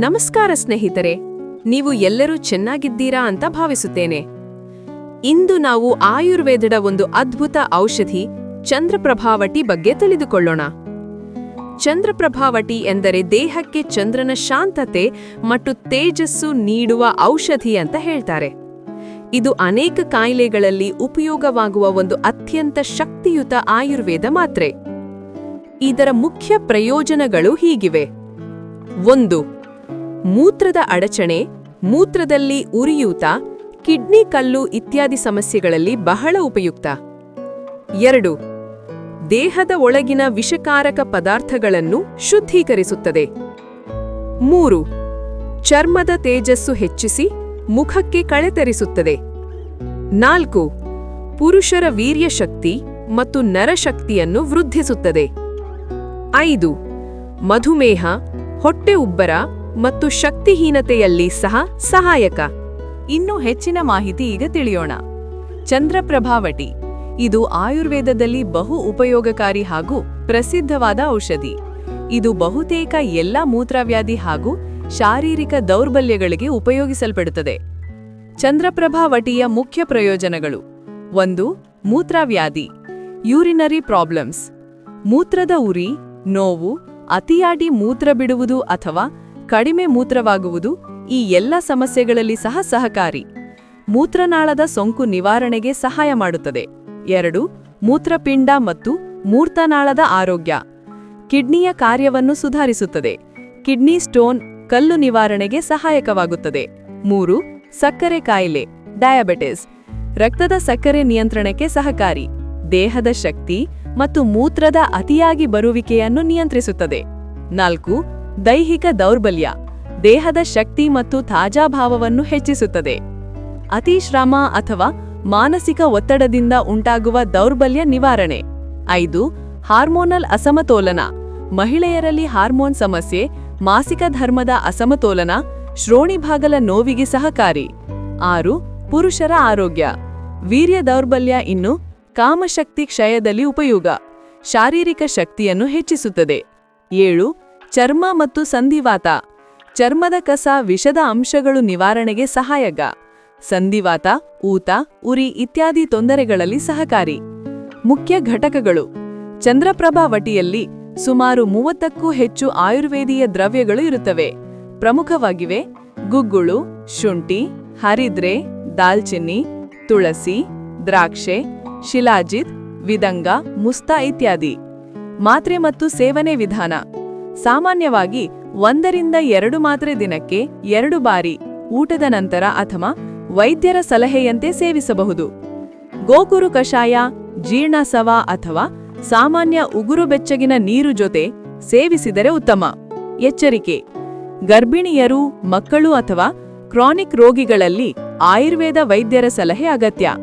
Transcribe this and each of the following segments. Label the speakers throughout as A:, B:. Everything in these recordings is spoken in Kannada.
A: ನಮಸ್ಕಾರ ಸ್ನೇಹಿತರೆ, ನೀವು ಎಲ್ಲರೂ ಚೆನ್ನಾಗಿದ್ದೀರಾ ಅಂತ ಭಾವಿಸುತ್ತೇನೆ. ಇಂದು ನಾವು ಆಯುರ್ವೇದದ ಒಂದು ಅದ್ಭುತ ಔಷಧಿ ಚಂದ್ರಪ್ರಭಾವಟಿ ಬಗ್ಗೆ ತಿಳಿದುಕೊಳ್ಳೋಣ. ಚಂದ್ರಪ್ರಭಾವಟಿ ಎಂದರೆ ದೇಹಕ್ಕೆ ಚಂದ್ರನ ಶಾಂತತೆ ಮತ್ತು ತೇಜಸ್ಸು ನೀಡುವ ಔಷಧಿ ಅಂತ ಹೇಳ್ತಾರೆ. ಇದು ಅನೇಕ ಕಾಯಿಲೆಗಳಲ್ಲಿ ಉಪಯೋಗವಾಗುವ ಒಂದು ಅತ್ಯಂತ ಶಕ್ತಿಯುತ ಆಯುರ್ವೇದ ಮಾತ್ರೆ. ಇದರ ಮುಖ್ಯ ಪ್ರಯೋಜನಗಳು ಹೀಗಿವೆ. ಒಂದು ಮೂತ್ರದ ಅಡಚಣೆ, ಮೂತ್ರದಲ್ಲಿ ಉರಿಯೂತ, ಕಿಡ್ನಿ ಕಲ್ಲು ಇತ್ಯಾದಿ ಸಮಸ್ಯೆಗಳಲ್ಲಿ ಬಹಳ ಉಪಯುಕ್ತ. ಎರಡು, ದೇಹದ ಒಳಗಿನ ವಿಷಕಾರಕ ಪದಾರ್ಥಗಳನ್ನು ಶುದ್ಧೀಕರಿಸುತ್ತದೆ. ಮೂರು, ಚರ್ಮದ ತೇಜಸ್ಸು ಹೆಚ್ಚಿಸಿ ಮುಖಕ್ಕೆ ಕಳೆತರಿಸುತ್ತದೆ ನಾಲ್ಕು, ಪುರುಷರ ವೀರ್ಯಶಕ್ತಿ ಮತ್ತು ನರಶಕ್ತಿಯನ್ನು ವೃದ್ಧಿಸುತ್ತದೆ. ಐದು, ಮಧುಮೇಹ, ಹೊಟ್ಟೆ ಉಬ್ಬರ ಮತ್ತು ಶಕ್ತಿಹೀನತೆಯಲ್ಲಿ ಸಹ ಸಹಾಯಕ. ಇನ್ನು ಹೆಚ್ಚಿನ ಮಾಹಿತಿ ಈಗ ತಿಳಿಯೋಣ. ಚಂದ್ರಪ್ರಭಾವಟಿ. ಇದು ಆಯುರ್ವೇದದಲ್ಲಿ ಬಹು ಉಪಯೋಗಕಾರಿ ಹಾಗೂ ಪ್ರಸಿದ್ಧವಾದ ಔಷಧಿ. ಇದು ಬಹುತೇಕ ಎಲ್ಲ ಮೂತ್ರವ್ಯಾಧಿ ಹಾಗೂ ಶಾರೀರಿಕ ದೌರ್ಬಲ್ಯಗಳಿಗೆ ಉಪಯೋಗಿಸಲ್ಪಡುತ್ತದೆ. ಚಂದ್ರಪ್ರಭಾವಟಿಯ ಮುಖ್ಯ ಪ್ರಯೋಜನಗಳು. ಒಂದು, ಮೂತ್ರವ್ಯಾಧಿ. Urinary problems. ಮೂತ್ರದ ಉರಿ, ನೋವು ಅತಿಯಾಡಿ ಮೂತ್ರ ಬಿಡುವುದು ಅಥವಾ ಕಡಿಮೆ ಮೂತ್ರವಾಗುವುದು ಈ ಎಲ್ಲ ಸಮಸ್ಯೆಗಳಲ್ಲಿ ಸಹ ಸಹಕಾರಿ. ಮೂತ್ರನಾಳದ ಸೋಂಕು ನಿವಾರಣೆಗೆ ಸಹಾಯ ಮಾಡುತ್ತದೆ. ಎರಡು, ಮೂತ್ರಪಿಂಡ ಮತ್ತು ಮೂರ್ತನಾಳದ ಆರೋಗ್ಯ. ಕಿಡ್ನಿಯ ಕಾರ್ಯವನ್ನು ಸುಧಾರಿಸುತ್ತದೆ. ಕಿಡ್ನಿ ಸ್ಟೋನ್ ಕಲ್ಲು ನಿವಾರಣೆಗೆ ಸಹಾಯಕವಾಗುತ್ತದೆ. ಮೂರು, ಸಕ್ಕರೆ ಕಾಯಿಲೆ, ಡಯಾಬಿಟಿಸ್. ರಕ್ತದ ಸಕ್ಕರೆ ನಿಯಂತ್ರಣಕ್ಕೆ ಸಹಕಾರಿ. ದೇಹದ ಶಕ್ತಿ ಮತ್ತು ಮೂತ್ರದ ಅತಿಯಾಗಿ ಬರುವಿಕೆಯನ್ನು ನಿಯಂತ್ರಿಸುತ್ತದೆ. ನಾಲ್ಕು ದೈಹಿಕ ದೌರ್ಬಲ್ಯ, ದೇಹದ ಶಕ್ತಿ ಮತ್ತು ತಾಜಾ ಭಾವವನ್ನು ಹೆಚ್ಚಿಸುತ್ತದೆ. ಅತಿ ಶ್ರಮ ಅಥವಾ ಮಾನಸಿಕ ಒತ್ತಡದಿಂದ ಉಂಟಾಗುವ ದೌರ್ಬಲ್ಯ ನಿವಾರಣೆ. ಐದು, ಹಾರ್ಮೋನಲ್ ಅಸಮತೋಲನ, ಮಹಿಳೆಯರಲ್ಲಿ ಹಾರ್ಮೋನ್ ಸಮಸ್ಯೆ, ಮಾಸಿಕ ಧರ್ಮದ ಅಸಮತೋಲನ ಶ್ರೋಣಿಭಾಗಲ ನೋವಿಗೆ ಸಹಕಾರಿ. ಆರು, ಪುರುಷರ ಆರೋಗ್ಯ, ವೀರ್ಯ ದೌರ್ಬಲ್ಯ ಇನ್ನು ಕಾಮಶಕ್ತಿ ಕ್ಷಯದಲ್ಲಿ ಉಪಯೋಗ, ಶಾರೀರಿಕ ಶಕ್ತಿಯನ್ನು ಹೆಚ್ಚಿಸುತ್ತದೆ. ಏಳು ಚರ್ಮ ಮತ್ತು ಸಂಧಿವಾತ. ಚರ್ಮದ ಕಸ ವಿಷದ ಅಂಶಗಳು ನಿವಾರಣೆಗೆ ಸಹಾಯಕ. ಸಂಧಿವಾತ, ಊತ, ಉರಿ ಇತ್ಯಾದಿ ತೊಂದರೆಗಳಲ್ಲಿ ಸಹಕಾರಿ. ಮುಖ್ಯ ಘಟಕಗಳು. ಚಂದ್ರಪ್ರಭಾ ವಟಿಯಲ್ಲಿ ಸುಮಾರು ಮೂವತ್ತಕ್ಕೂ ಹೆಚ್ಚು ಆಯುರ್ವೇದೀಯ ದ್ರವ್ಯಗಳು ಇರುತ್ತವೆ. ಪ್ರಮುಖವಾಗಿವೆ ಗುಗ್ಗುಳು, ಶುಂಠಿ, ಹರಿದ್ರೆ, ದಾಲ್ಚಿನ್ನಿ, ತುಳಸಿ, ದ್ರಾಕ್ಷೆ, ಶಿಲಾಜಿತ್, ವಿದಂಗ, ಮುಸ್ತಾ ಇತ್ಯಾದಿ. ಮಾತ್ರೆ ಮತ್ತು ಸೇವನೆ ವಿಧಾನ. ಸಾಮಾನ್ಯವಾಗಿ ಒಂದರಿಂದ ಎರಡು ಮಾತ್ರೆ ದಿನಕ್ಕೆ ಎರಡು ಬಾರಿ ಊಟದ ನಂತರ ಅಥವಾ ವೈದ್ಯರ ಸಲಹೆಯಂತೆ ಸೇವಿಸಬಹುದು. ಗೋಕುರು ಕಷಾಯ, ಜೀರ್ಣಸವ ಅಥವಾ ಸಾಮಾನ್ಯ ಉಗುರು ಬೆಚ್ಚಗಿನ ನೀರು ಜೊತೆ ಸೇವಿಸಿದರೆ ಉತ್ತಮ. ಎಚ್ಚರಿಕೆ. ಗರ್ಭಿಣಿಯರು, ಮಕ್ಕಳು ಅಥವಾ ಕ್ರಾನಿಕ್ ರೋಗಿಗಳಲ್ಲಿ ಆಯುರ್ವೇದ ವೈದ್ಯರ ಸಲಹೆ ಅಗತ್ಯ.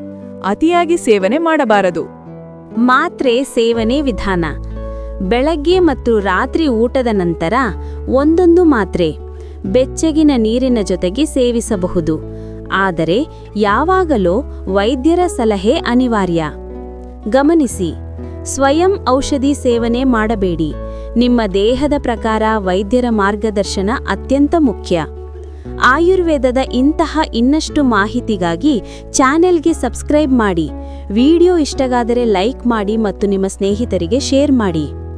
A: ಅತಿಯಾಗಿ ಸೇವನೆ ಮಾಡಬಾರದು.
B: ಮಾತ್ರೆ ಸೇವನೆ ವಿಧಾನ. ಬೆಳಗ್ಗೆ ಮತ್ತು ರಾತ್ರಿ ಊಟದ ನಂತರ ಒಂದೊಂದು ಮಾತ್ರೆ ಬೆಚ್ಚಗಿನ ನೀರಿನ ಜೊತೆಗೆ ಸೇವಿಸಬಹುದು. ಆದರೆ ಯಾವಾಗಲೂ ವೈದ್ಯರ ಸಲಹೆ ಅನಿವಾರ್ಯ. ಗಮನಿಸಿ, ಸ್ವಯಂ ಔಷಧಿ ಸೇವನೆ ಮಾಡಬೇಡಿ. ನಿಮ್ಮ ದೇಹದ ಪ್ರಕಾರ ವೈದ್ಯರ ಮಾರ್ಗದರ್ಶನ ಅತ್ಯಂತ ಮುಖ್ಯ. ಆಯುರ್ವೇದದ ಇಂತಹ ಇನ್ನಷ್ಟು ಮಾಹಿತಿಗಾಗಿ ಚಾನೆಲ್ಗೆ ಸಬ್ಸ್ಕ್ರೈಬ್ ಮಾಡಿ. ವಿಡಿಯೋ ಇಷ್ಟಗಾದರೆ ಲೈಕ್ ಮಾಡಿ ಮತ್ತು ನಿಮ್ಮ ಸ್ನೇಹಿತರಿಗೆ ಶೇರ್ ಮಾಡಿ.